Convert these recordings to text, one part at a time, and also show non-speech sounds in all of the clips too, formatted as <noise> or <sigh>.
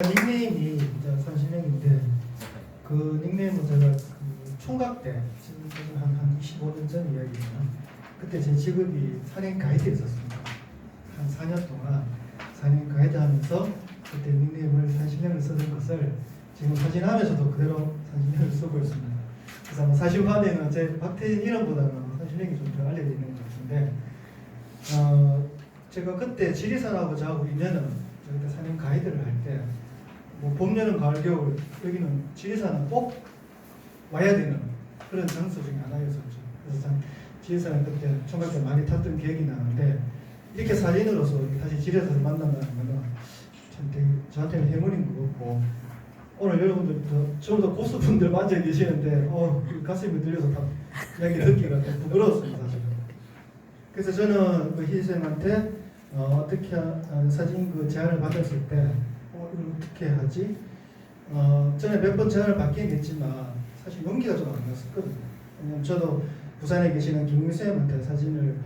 닉네임이 이제 산신형인데 그 닉네임은 제가 그 총각 때 지금 한, 한 25년 전 이야기입니다. 그때 제 직업이 산행 가이드였었습니다. 한 4년 동안 산행 가이드 하면서 그때 닉네임을 산신형을 쓰는 것을 지금 사진하면서도 그대로 산신형을 쓰고 있습니다. 그래서 아마 사실관에는 제 박태진 이름보다는 산신형이 좀 더 알려져 있는 것 같은데 어, 제가 그때 지리산하고 저하고 인연은 저 그때 산행 가이드를 할때 뭐 봄, 여름, 가을, 겨울 여기는 지리산은 꼭 와야 되는 그런 장소 중에 하나였었죠. 그래서 참 지리산을 그때 총각 때 많이 탔던 기억이 나는데 이렇게 사진으로서 다시 지리산을 만난다는 거는 참 되게 저한테는 해물인 것 같고 오늘 여러분들 더 좀더 고수분들 앉아 계시는데 어 가슴이 들려서 다 이야기 듣기가 좀 부끄러웠습니다 사실은. 그래서 저는 그 희생한테 어, 어떻게 하- 사진 그 제안을 받았을 때 어, 어떻게 하지? 어, 전에 몇번 제안을 받긴 했지만 사실 용기가 좀 안 났었거든요. 왜냐면 저도 부산에 계시는 김웅 쌤한테 사진을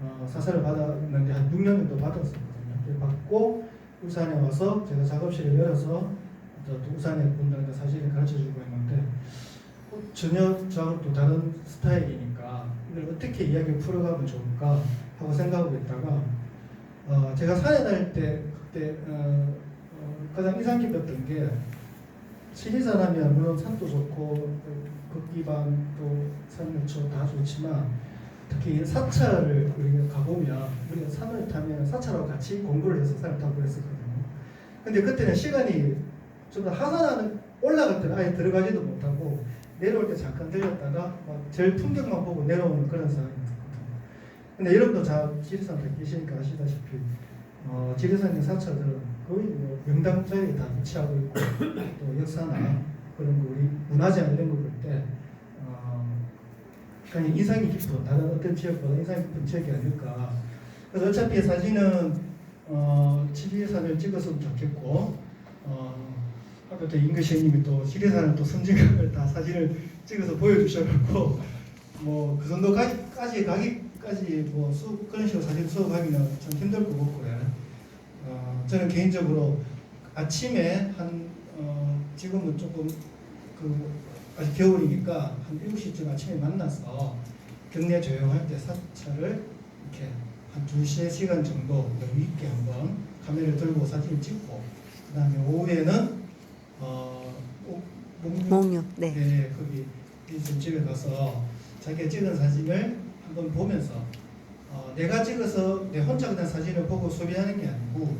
어, 사사를 받았는데 한 6년 정도 받았었거든요. 받고 울산에 와서 제가 작업실을 열어서 또 울산에 분들한테 사진을 가르쳐주고 있는데 어, 전혀 저하고 또 다른 스타일이니까 이걸 어떻게 이야기를 풀어가면 좋을까 하고 생각하고 있다가 어, 제가 산에 다닐 때 그때 어, 어, 가장 인상 깊었던 게 하면 물론 산도 좋고 극기반 또 산유초 다 좋지만 특히 사찰을 우리가 가보면 우리가 산을 타면 사찰하고 같이 공부를 해서 산을 타고 그랬었거든요. 근데 그때는 시간이 좀더 하산하는 올라갈 때는 아예 들어가지도 못하고 내려올 때 잠깐 들렸다가 막 제일 풍경만 보고 내려오는 그런 상황이었거든요. 근데 여러분도 자 지리산 에 계시니까 아시다시피 어, 지리산의 사찰들은 거의 뭐 명당 자리에 다 위치하고 있고 또 역사나 그런 거 우리 문화재 이런 거 볼때 어, 그냥 인상이 깊은 다른 어떤 지역보다 인상이 깊은 지역이 아닐까. 그래서 어차피 사진은 어, 지리산을 찍었으면 좋겠고 어, 아까 또 임교시님이 또 지리산을 또 선진각을 다 사진을 찍어서 보여주셔갖고 뭐 그 정도까지 가기까지 뭐 수업 그런 식으로 사진 수업하기는 참 힘들 것 같고요. 어, 저는 개인적으로 아침에 한 어, 지금은 조금 그 아직 겨울이니까 한 7시쯤 아침에 만나서 경내 조용할 때 사찰을 이렇게 한 2, 3시간 정도 여유 있게 한번 카메라를 들고 사진을 찍고 그 다음에 오후에는 어, 몽유. 네. 네, 거기 좀 집에 가서 자기가 찍은 사진을 한번 보면서 어, 내가 찍어서 내 혼자 그냥 사진을 보고 소비하는 게 아니고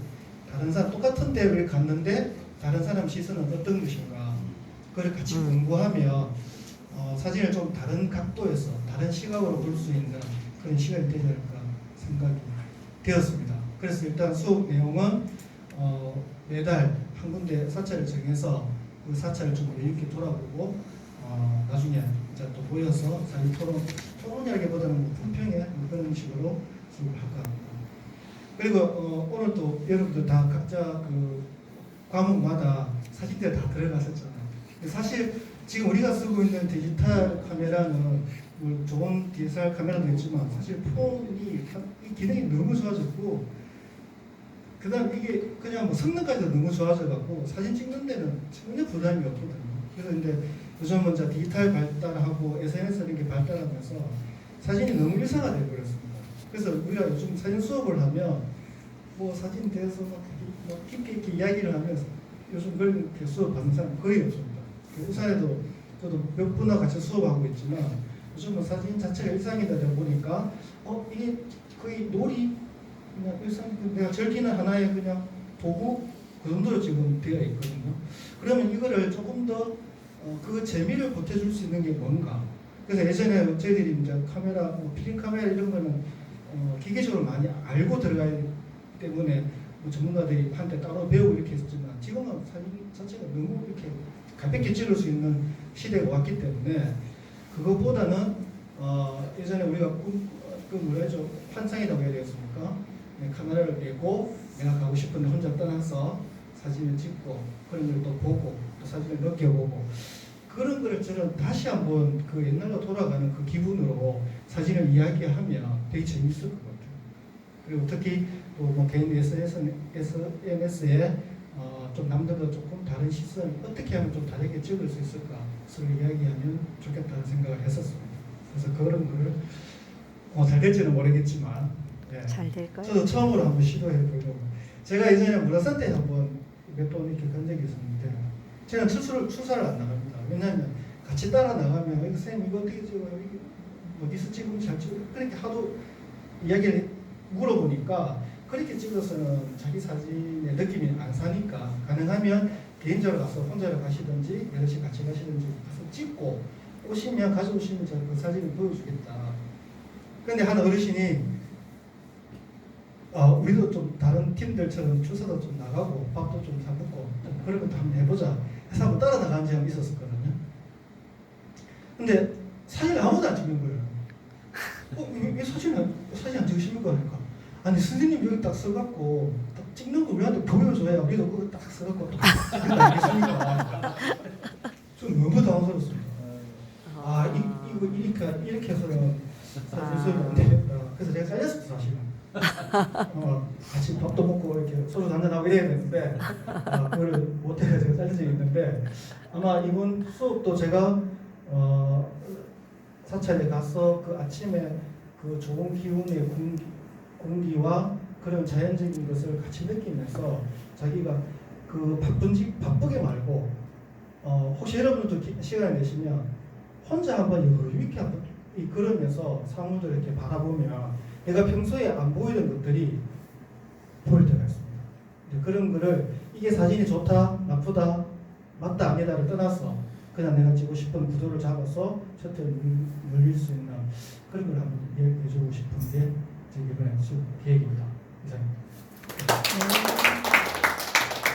다른 사람 똑같은 데를 갔는데 다른 사람 시선은 어떤 것인가 그걸 같이 음. 공부하며 어, 사진을 좀 다른 각도에서 다른 시각으로 볼 수 있는 그런 시간이 되지 않을까 생각이 되었습니다. 그래서 일단 수업 내용은 어, 매달 한 군데 사찰을 정해서 그 사찰을 좀 여유 있게 돌아보고 어, 나중에 이제 또 모여서 사회 토론 토론이라기보다는 뭐 품평회 뭐 그런 식으로 수업을 할까 합니다. 그리고 어, 오늘 또 여러분들 다 각자 그 과목마다 사진들 다 들어갔었잖아요. 사실 지금 우리가 쓰고 있는 디지털 카메라는 뭐 좋은 디지털 카메라도 있지만 사실 폰이 참- 이 기능이 너무 좋아졌고 그다음 이게 그냥 뭐 성능까지도 너무 좋아져갖고 사진 찍는 데는 전혀 부담이 없거든요. 그래서 근데 요즘은 이제 디지털 발달하고 SNS 이런 게 발달하면서 사진이 너무 일상화돼 버렸습니다. 그래서 우리가 요즘 사진 수업을 하면 뭐 사진 대해서 막뭐 깊게 있게 이야기를 하면서 요즘 그렇게 수업 받는 사람 거의 없습니다. 그 우산에도 저도 몇 분과 같이 수업하고 있지만 요즘은 사진 자체가 일상이다 보니까 어 이게 거의 놀이 그냥 일상 내가 즐기는 하나의 그냥 도구 그 정도로 지금 되어 있거든요. 그러면 이거를 조금 더 어, 그 재미를 보태줄 수 있는 게 뭔가. 그래서 예전에 저희들이 이제 카메라, 뭐 필름 카메라 이런 거는 어, 기계적으로 많이 알고 들어가기 때문에 뭐 전문가들이 한테 따로 배우고 이렇게 했지만 지금은 사진 자체가 너무 이렇게 가볍게 찍을 수 있는 시대가 왔기 때문에 그것보다는 어, 예전에 우리가 꿈, 그 뭐라죠 환상이라고 해야 되겠습니까? 네, 카메라를 메고 내가 가고 싶은데 혼자 떠나서 사진을 찍고 그런 걸 또 보고 또 사진을 느껴보고 그런 거를 저는 다시 한번 그 옛날로 돌아가는 그 기분으로 사진을 이야기하면 되게 재밌을 것 같아요. 그리고 특히 또뭐 개인 SNS에 어, 좀 남들과 조금 다른 시선 어떻게 하면 좀 다르게 찍을 수 있을까 서로 이야기하면 좋겠다는 생각을 했었습니다. 그래서 그런 거를 어, 잘 될지는 모르겠지만 예. 잘 될까요? 저도 처음으로 한번 시도해 보려고. 제가 예전에 문화센 때 한번 몇 번 이렇게 간 적이 있었는데, 제가 출사를, 출사를 안 나갑니다. 왜냐하면 같이 따라 나가면, 선생님 이거 어떻게 찍어요? 어디서 찍으면 잘 찍어요? 그렇게 하도 이야기를 물어보니까, 그렇게 찍어서는 자기 사진의 느낌이 안 사니까, 가능하면 개인적으로 가서 혼자로 가시든지, 여럿이 같이 가시든지 가서 찍고, 오시면, 가져오시면 제가 그 사진을 보여주겠다. 근데 한 어르신이 어, 우리도 좀 다른 팀들처럼 출사도 좀 나가고 밥도 좀 사 먹고 좀 그런 것도 한번 해보자 해서 한번 따라 나간 적이 있었었거든요. 근데 사진을 아무도 안 찍는 거예요. 어, 왜, 왜 사진 안, 사진 안 찍으십니까? 그러니까 아니 선생님 여기 딱 써갖고 딱 찍는 거 우리한테 보여줘야 우리도 그거 딱 써갖고 아니겠습니까? 좀 너무 당황스럽습니다. 아, 이, 이거 이렇게, 이렇게 해서는 사실 수업이 안 되겠다. 그래서 제가 잘렸었어, 사실은. <laughs> 어, 같이 밥도 먹고 이렇게 소주 한잔하고 이래야 되는데, 아, 그걸 못해서 제가 잘린 적이 있는데, 아마 이번 수업도 제가, 어, 사찰에 가서 그 아침에 그 좋은 기운의 공기, 공기와 그런 자연적인 것을 같이 느끼면서 자기가 그 바쁜지, 바쁘게 말고, 어, 혹시 여러분도 기- 시간을 내시면 혼자 한번 여유 있게 한번 이 걸으면서 사물들 이렇게 바라보면 내가 평소에 안 보이던 것들이 보일 때가 있습니다. 그런 거를 이게 사진이 좋다, 나쁘다, 맞다, 아니다를 떠나서 그냥 내가 찍고 싶은 구도를 잡아서 셔틀 늘릴 수 있는 그런 걸 한번 이야기해 주고 싶은 게 제 이번에 수 계획입니다. 이상입니다. 네.